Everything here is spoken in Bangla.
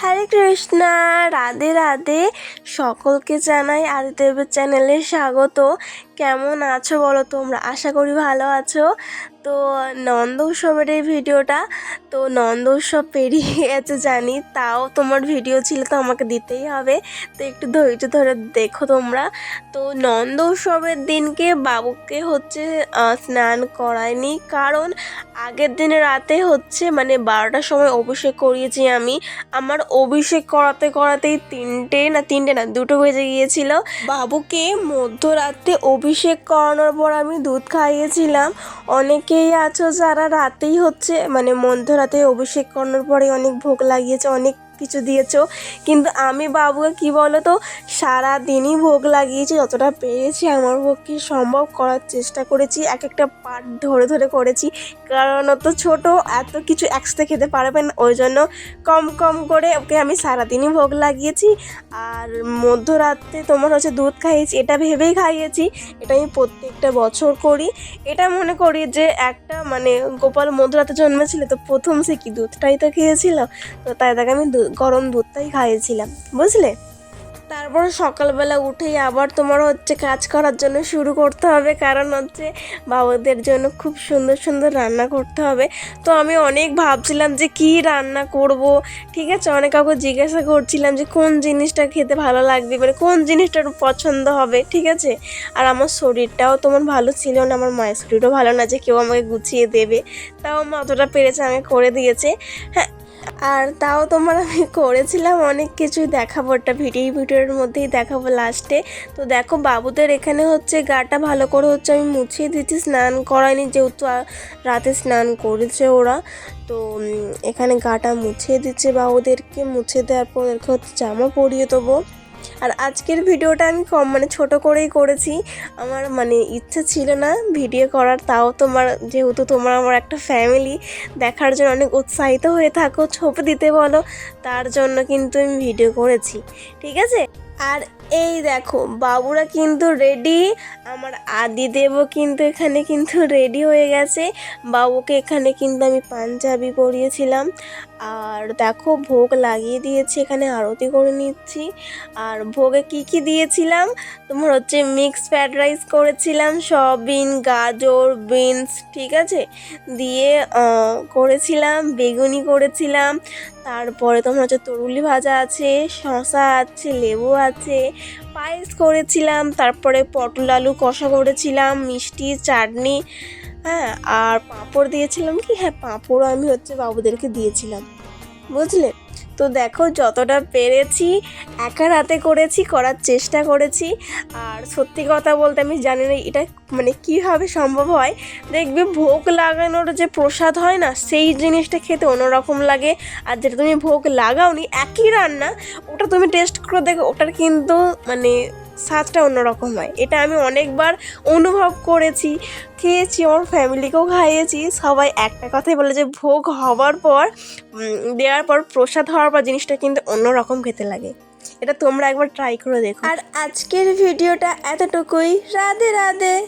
হরে কৃষ্ণা রাধে রাধে। সকলকে জানাই আদিদেবের চ্যানেলে স্বাগত। কেমন আছো বলো তোমরা? আশা করি ভালো আছো। তো নন্দ উৎসবের এই ভিডিওটা, তো নন্দ উৎসব পেরিয়ে গেছে জানি, তাও তোমার ভিডিও ছিল তো আমাকে দিতেই হবে। তো একটু ধৈর্য ধরে দেখো তোমরা। তো নন্দ উৎসবের দিনকে বাবুকে হচ্ছে স্নান করায়নি। কারণ আগের দিনে রাতে হচ্ছে মানে বারোটার সময় অভিষেক করিয়েছি আমি। আমার অভিষেক করাতে করাতেই তিনটে না তিনটে না, দুটো বেজে গিয়েছিল। বাবুকে মধ্যরাতে অভিষেক করানোর পর আমি দুধ খাইয়েছিলাম। অনেকেই আছো যারা রাতেই হচ্ছে মানে মধ্যরাতে অভিষেক করানোর পরে অনেক ভোগ লাগিয়েছে, অনেক কিছু দিয়েছ। কিন্তু আমি বাবুকে কি বলো তো সারা দিনই ভোগ লাগিয়েছি, যতটা পেরেছি আমার পক্ষে সম্ভব করার চেষ্টা করেছি এক একটা পার্ট ধরে ধরে করেছি। কারণ অত ছোটো, এত কিছু একসাথে খেতে পারবে না, ওই জন্য কম কম করে ওকে আমি সারাদিনই ভোগ লাগিয়েছি। আর মধ্যরাত্রে তোমার হচ্ছে দুধ খাইয়েছি, এটা ভেবেই খাইয়েছি, এটা আমি প্রত্যেকটা বছর করি। এটা মনে করি যে একটা মানে গোপাল মধ্যরাতে জন্মেছিল, তো প্রথম সে কি দুধটাই তো খেয়েছিল? তো তাই তাকে আমি গরম দুধটাই খাইয়েছিলাম, বুঝলে? তারপর সকালবেলা উঠেই আবার তোমার হচ্ছে কাজ করার জন্য শুরু করতে হবে, কারণ হচ্ছে বাবুদের জন্য খুব সুন্দর সুন্দর রান্না করতে হবে। তো আমি অনেক ভাবছিলাম যে কি রান্না করব, ঠিক আছে? অনেক কাউকে জিজ্ঞাসা করছিলাম যে কোন জিনিসটা খেতে ভালো লাগবে মানে কোন জিনিসটা পছন্দ হবে, ঠিক আছে? আর আমার শরীরটাও তোমার ভালো ছিল না, আমার মায়ের শরীরও ভালো না যে কেউ আমাকে গুছিয়ে দেবে, তাও মা অতটা পেরেছে আমাকে করে দিয়েছে। হ্যাঁ আর তাও তোমার আমি করেছিলাম অনেক কিছুই দেখাবো একটা ভিডিও ভিডিওর মধ্যেই দেখাবো লাস্টে তো দেখো বাবুদের এখানে হচ্ছে গাটা ভালো করে হচ্ছে আমি মুছিয়ে দিচ্ছি স্নান করাইনি যেহেতু রাতে স্নান করেছে ওরা। তো এখানে গাটা মুছিয়ে দিচ্ছে বাবুদেরকে, মুছে দেওয়ার পর ওদেরকে হচ্ছে জামা পরিয়ে দেবো। আর আজকের ভিডিওটা আমি কম মানে ছোটো করেই করেছি। আমার মানে ইচ্ছে ছিল না ভিডিও করার, তাও তোমার, যেহেতু তোমার আমার একটা ফ্যামিলি দেখার জন্য অনেক উৎসাহিত হয়ে থাকো, ছবি দিতে বলো, তার জন্য কিন্তু আমি ভিডিও করেছি। ঠিক আছে? আর এই দেখো, বাবুরা কিন্তু রেডি আমার আদিদেবও কিন্তু এখানে কিন্তু রেডি হয়ে গেছে। বাবুকে এখানে কিন্তু আমি পাঞ্জাবি পরিয়েছিলাম। আর দেখো, ভোগ লাগিয়ে দিয়েছি, এখানে আরতি করে নিচ্ছি। আর ভোগে কি কি দিয়েছিলাম? তোমার হচ্ছে মিক্স ফ্রাইড রাইস করেছিলাম, সয়াবিন, গাজর বিনস ঠিক আছে? দিয়ে করেছিলাম, বেগুনি করেছিলাম। তারপরে তোমার হচ্ছে তরুলি ভাজা আছে, শসা আছে, লেবু আছে, পায়েস করেছিলাম, তারপরে পটল আলু কষা করেছিলাম, মিষ্টি, চাটনি হ্যাঁ আর পাঁপড় দিয়েছিলাম কি? হ্যাঁ পাঁপড়ও আমি হচ্ছে বাবুদেরকে দিয়েছিলাম। বুঝলে? তো দেখো, যতটা পেরেছি, একা রাতে করেছি, করার চেষ্টা করেছি। আর সত্যি কথা বলতে আমি জানি না এটা মানে কীভাবে সম্ভব হয়। দেখবে ভোগ লাগানোর যে প্রসাদ হয় না, সেই জিনিসটা খেতে অন্যরকম লাগে। আর যেটা তুমি ভোগ লাগাওনি, একই রান্না, ওটা তুমি টেস্ট করে দেখো, ওটার কিন্তু মানে স্বাদটা অন্যরকম হয়। এটা আমি অনেকবার অনুভব করেছি, খেয়েছি, আমার ফ্যামিলিকেও খাইয়েছি। সবাই একটা কথাই বলে যে, ভোগ হওয়ার পর দেওয়ার পর প্রসাদ হওয়ার পর জিনিসটা কিন্তু অন্যরকম খেতে লাগে। এটা তোমরা একবার ট্রাই করে দেখো। আর আজকের ভিডিওটা এতটুকুই। রাধে রাধে।